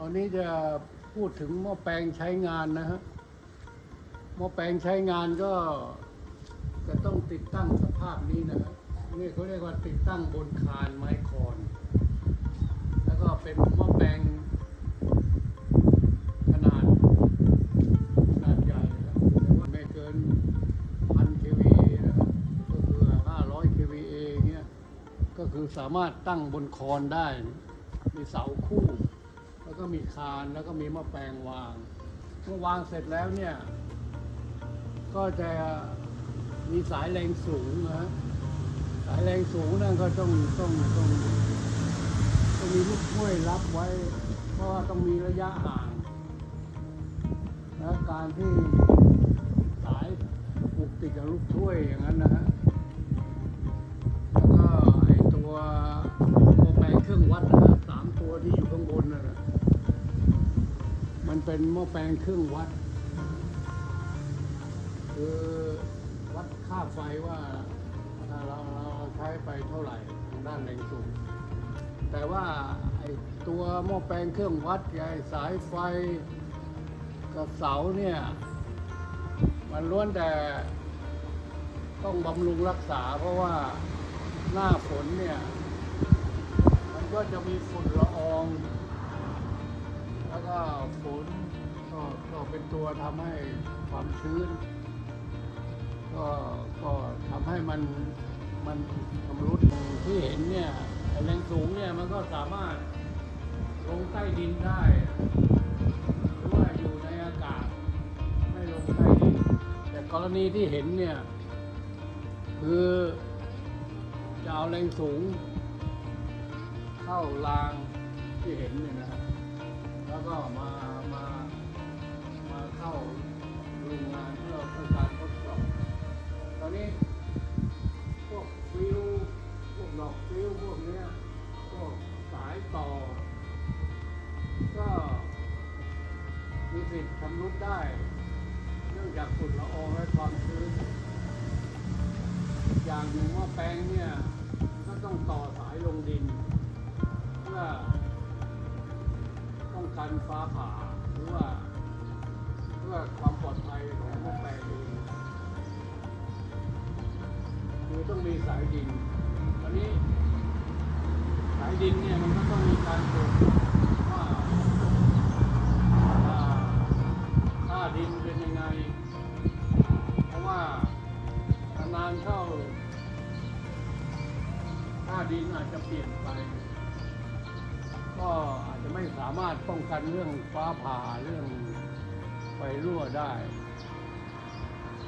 ตอนนี้จะพูดถึงหม้อแปลงใช้งานนะฮะหม้อแปลงใช้งานก็จะต้องติดตั้งสภาพนี้นะครับนี่เขาเรียกว่าติดตั้งบนคานไม้คอนแล้วก็เป็นหม้อแปลงขนาดขนาดใหญ่นะครับแต่ว่าไม่เกินพัน kVA นะครับก็คือ 500 kVA เงี้ยก็คือสามารถตั้งบนคอนได้ มีเสาคู่ แล้วก็มีคานแล้วก็มีหม้อแปลงวาง เมื่อวางเสร็จแล้วเนี่ย ก็จะมีสายแรงสูงนะฮะสายแรงสูงนั่นก็ต้องต้องต้องต้องมีลูกช่วยรับไว้ เพราะว่าต้องมีระยะห่างและการที่สายผูกติดกับลูกช่วยอย่างนั้นนะฮะ เป็นหม้อแปลงเครื่องวัด คือวัดค่าไฟว่าเราเราใช้ไปเท่าไหร่ทางด้านแรงสูง แต่ว่าไอตัวหม้อแปลงเครื่องวัดไอสายไฟกับเสาเนี่ย มันล้วนแต่ต้องบำรุงรักษาเพราะว่าหน้าฝนเนี่ย มันก็จะมีฝุ่นละออง แล้วก็ฝนก็ก็เป็นตัวทำให้ความชื้น ก็ก็ทำให้มันมันชำรุดที่เห็นเนี่ยแรงสูงเนี่ยมันก็สามารถลงใต้ดินได้หรือว่าอยู่ในอากาศไม่ลงใต้ดิน แต่กรณีที่เห็นเนี่ย คือจะเอาแรงสูง เข้ารางที่เห็นเนี่ยนะฮะ แล้วก็มามามาเข้าโรงงานเพื่อเพื่อการทดสอบตอนนี้พวกฟิวพวกดอกฟิวพวกเนี้ยพวกสายต่อ ก็มีสิทธิ์ชำรุดได้ เนื่องจากฝุ่นละอองและความชื้นอย่างหนึ่งว่าแปลงเนี่ยก็ต้องต่อสายลงดินเพื่อ กันฟ้าผ่าหรือว่าเพื่อความปลอดภัยของหม้อแปงเองคือต้องมีสายดินตอนนี้สายดินเนี่ยมันก็ต้องมีการตรวจว่าค่าดินเป็นยังไง เพราะว่านานเข้าค่าดินอาจจะเปลี่ยนไป ก็ จะไม่สามารถป้องกันเรื่องฟ้าผ่าเรื่องไฟรั่วได้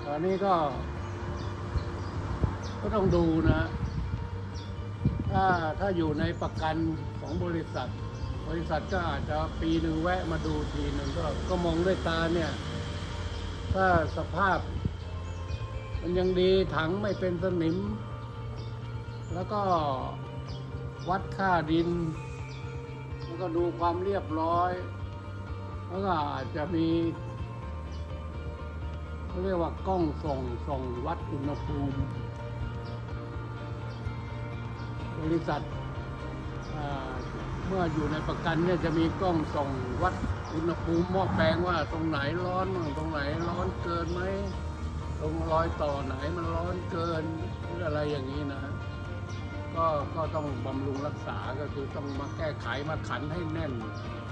ตอนนี้ก็ ก็ต้องดูนะ ถ้าถ้าอยู่ในประกันของบริษัท บริษัทก็อาจจะปีหนึ่งแวะมาดูทีหนึ่งก็ก็มองด้วยตาเนี่ย ถ้าสภาพ มันยังดีถังไม่เป็นสนิม แล้วก็วัดค่าดิน ก็ดูความเรียบร้อย แล้วก็อาจจะมีเขาเรียกว่ากล้องส่องส่องวัดอุณหภูมิ บริษัทเมื่ออยู่ในประกันเนี่ยจะมีกล้องส่องวัดอุณหภูมิหม้อแปลงว่าตรงไหนร้อนบ้งตรงไหนร้อนเกินไหมตรงรอยต่อไหนมันร้อนเกินหรืออะไรอย่างนี้นะ ก็ก็ต้องบำรุงรักษาก็คือต้องมาแก้ไขมาขันให้แน่น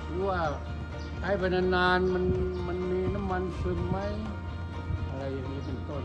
หรือว่าใช้ไปนานๆมันมันมีน้ำมันซึมไหมอะไรอย่างนี้เป็นต้น